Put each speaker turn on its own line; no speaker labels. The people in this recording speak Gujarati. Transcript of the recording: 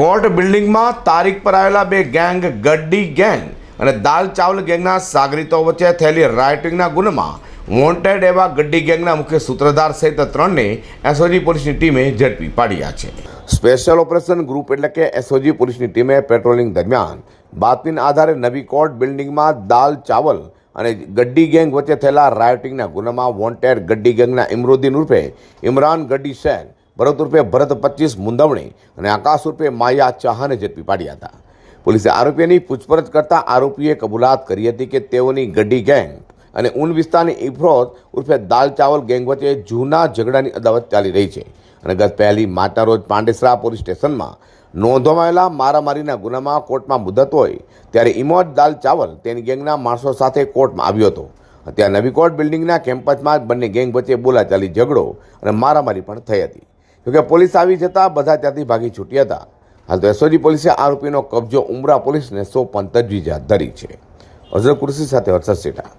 કોર્ટ બિલ્ડિંગમાં તારીખ પર આવેલા બે ગેંગ ગડ્ડી ગેંગ અને દાલ ચાવલ ગેંગના સાગરીતો વચ્ચે થયેલી રાઇટિંગના ગુનામાં વોન્ટેડ એવા ગડ્ડી ગેંગના મુખ્ય સૂત્રધાર સહિત ત્રણને એસઓજી પોલીસની ટીમે ઝડપી પાડ્યા છે. સ્પેશિયલ ઓપરેશન ગ્રુપ એટલે કે એસઓજી પોલીસની ટીમે પેટ્રોલિંગ દરમિયાન બાતમીના આધારે નવી કોર્ટ બિલ્ડિંગમાં દાલ ચાવલ અને ગડ્ડી ગેંગ વચ્ચે થયેલા રાયોટિંગના ગુનામાં વોન્ટેડ ગડ્ડી ગેંગના ઇમરુદ્દીન ઉર્ફે ઇમરાન ગડ્ડી શેખ ભરત ઉર્ફે ભરત પચીસ મુંદવણી અને આકાશ ઉર્ફે માયા ચાહાને ઝડપી પાડ્યા હતા. પોલીસે આરોપીની પૂછપરછ કરતા આરોપીએ કબૂલાત કરી હતી કે તેઓની ગડ્ડી ગેંગ અને ઉન વિસ્તારની ઇફરોત ઉર્ફે દાલ ચાવલ ગેંગ વચ્ચે જૂના ઝઘડાની અદાવત ચાલી રહી છે અને ગત પહેલી માર્ચના રોજ પાંડેસરા પોલીસ સ્ટેશનમાં નોંધવામાં આવેલા મારામારીના ગુનામાં કોર્ટમાં મુદત હોય ત્યારે ઇમોદ દાલ ચાવલ તેની ગેંગના માણસો સાથે કોર્ટમાં આવ્યો હતો. ત્યાં નવી કોર્ટ બિલ્ડિંગના કેમ્પસમાં બંને ગેંગ વચ્ચે બોલાચાલી ઝઘડો અને મારામારી પણ થઈ હતી. જોકે પોલીસ આવી જતાં બધા ત્યાંથી ભાગી છૂટ્યા હતા. હાલ તો એસઓજી પોલીસે આરોપીનો કબજો ઉમરા પોલીસને સોંપવાની તજવીજ હાથ ધરી છે. અઝર કુર્સી સાથે હર્ષદ સેઠા.